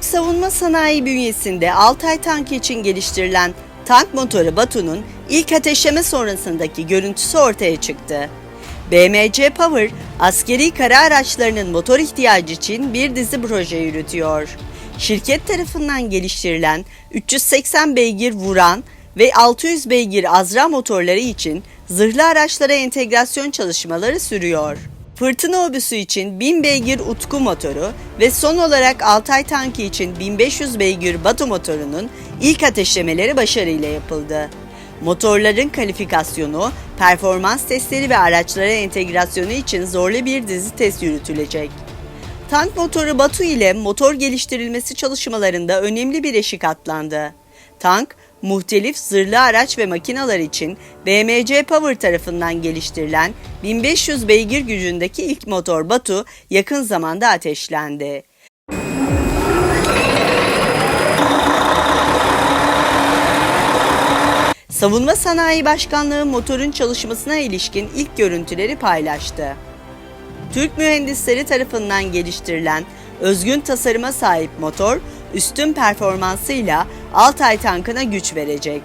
Savunma Sanayi bünyesinde Altay Tank için geliştirilen tank motoru Batu'nun ilk ateşleme sonrasındaki görüntüsü ortaya çıktı. BMC Power, askeri kara araçlarının motor ihtiyacı için bir dizi proje yürütüyor. Şirket tarafından geliştirilen 380 beygir vuran ve 600 beygir azra motorları için zırhlı araçlara entegrasyon çalışmaları sürüyor. Fırtına obüsü için 1000 beygir Utku motoru ve son olarak Altay tankı için 1500 beygir Batu motorunun ilk ateşlemeleri başarıyla yapıldı. Motorların kalifikasyonu, performans testleri ve araçlara entegrasyonu için zorlu bir dizi test yürütülecek. Tank motoru Batu ile motor geliştirilmesi çalışmalarında önemli bir eşik atlandı. Tank, muhtelif zırhlı araç ve makinalar için BMC Power tarafından geliştirilen 1500 beygir gücündeki ilk motor Batu yakın zamanda ateşlendi. Savunma Sanayi Başkanlığı motorun çalışmasına ilişkin ilk görüntüleri paylaştı. Türk mühendisleri tarafından geliştirilen özgün tasarıma sahip motor, üstün performansıyla Altay tankına güç verecek.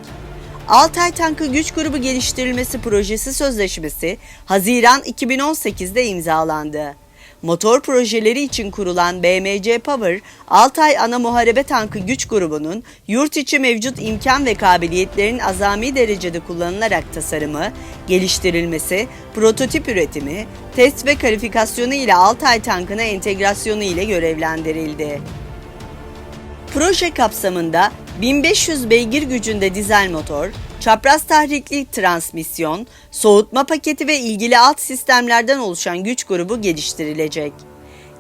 Altay tankı güç grubu geliştirilmesi projesi sözleşmesi Haziran 2018'de imzalandı. Motor projeleri için kurulan BMC Power, Altay ana muharebe tankı güç grubunun yurt içi mevcut imkan ve kabiliyetlerin azami derecede kullanılarak tasarımı, geliştirilmesi, prototip üretimi, test ve kalifikasyonu ile Altay tankına entegrasyonu ile görevlendirildi. Proje kapsamında 1500 beygir gücünde dizel motor, çapraz tahrikli transmisyon, soğutma paketi ve ilgili alt sistemlerden oluşan güç grubu geliştirilecek.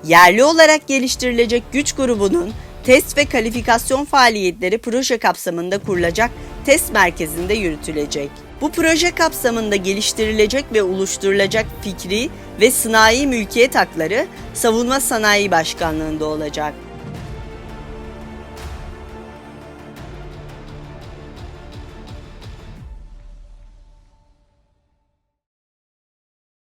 Yerli olarak geliştirilecek güç grubunun test ve kalifikasyon faaliyetleri proje kapsamında kurulacak test merkezinde yürütülecek. Bu proje kapsamında geliştirilecek ve oluşturulacak fikri ve sanayi mülkiyet hakları Savunma Sanayi Başkanlığı'nda olacak.